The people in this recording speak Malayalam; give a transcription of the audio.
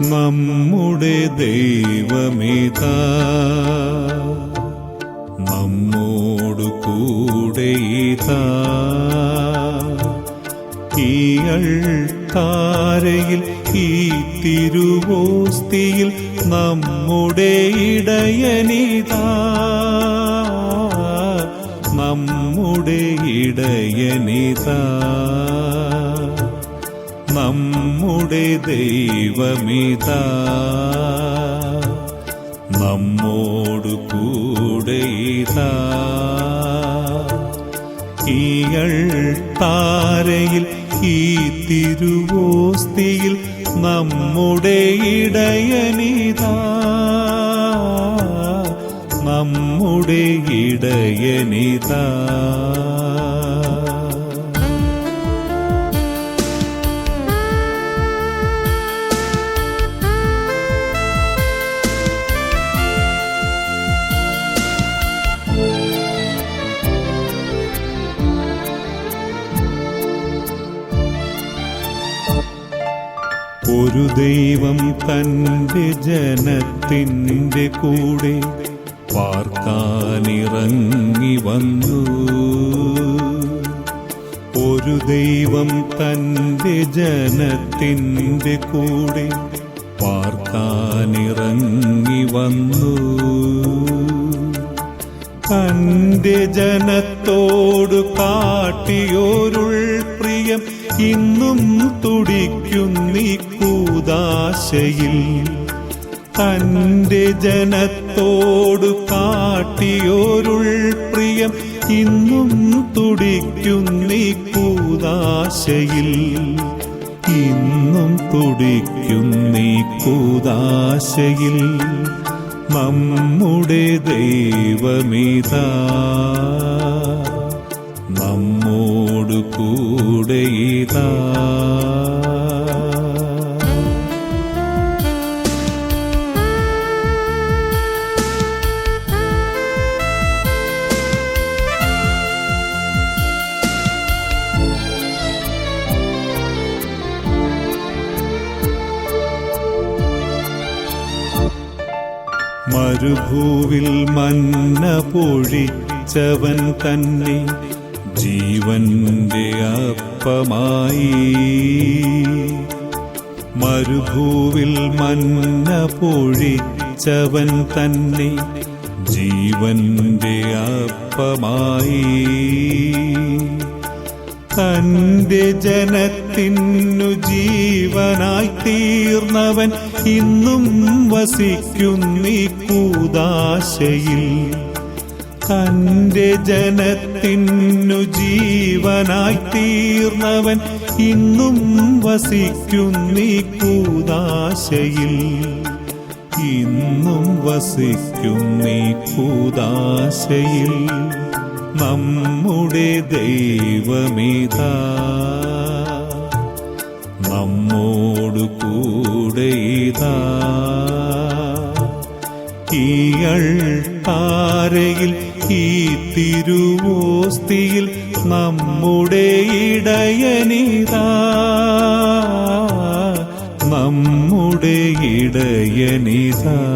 നമ്മുടെ ദൈവമിതാ. നമ്മോടു കൂടെ ഇതാ. ഈയൾ താരയിൽ ഈ തിരുവോസ്തിയിൽ നമ്മുടെ ഇടയനിതാ. നമ്മുടെ ഇടയനിതാ. നമ്മുടെ ദൈവമിതാ. നമ്മോടു കൂടെ ഇതാ. താരയിൽ ഈ തിരുവോസ്തിയിൽ നമ്മുടെ ഇടയനിതാ. നമ്മുടെ ഇടയനിതാ. ഒരു ദൈവം തന്റെ ജനത്തിന്റെ കൂടെ പാർക്കാനിറങ്ങി വന്നു. ഒരു ദൈവം തന്റെ ജനത്തിന്റെ കൂടെ പാർക്കാനിറങ്ങി വന്നു. തന്റെ ജനത്തോടു കാട്ടിയോരുൾ പ്രിയം ഇന്നും തുടിക്കുന്നീ കൂതാശയിൽ. തന്റെ ജനത്തോടു കാട്ടിയോരുൾ പ്രിയം ഇന്നും തുടിക്കുന്നീ കൂതാശയിൽ. ഇന്നും തുടിക്കുന്നീ കൂതാശയിൽ. നമ്മുടെ ദൈവമിതാ. മരുഭൂവിൽ മന്ന പൊഴിച്ചവൻ തന്നെ ജീവന്റെ അപ്പമായി. മരുഭൂവിൽ മന്ന പൊഴിച്ചവൻ തന്നെ ജീവന്റെ അപ്പമായി. തന്റെ ജനത്തിനു ജീവനായി തീർന്നവൻ ഇന്നും വസിക്കുന്നീ കൂദാശയിൽ തന്റെ ജനത്തിനു ജീവനായി തീർന്നവൻ ഇന്നും വസിക്കുന്നീ കൂദാശയിൽ ഇന്നും വസിക്കുന്നീ കൂതാശയിൽ. നമ്മുടെ ദൈവമിതാ. നമ്മോടു കൂടെ ഇതാ. ഈയൾ ഈ തിരുവോസ്തിയിൽ നമ്മുടെ ഇടയനിതാ. നമ്മുടെ ഇടയനിതാ.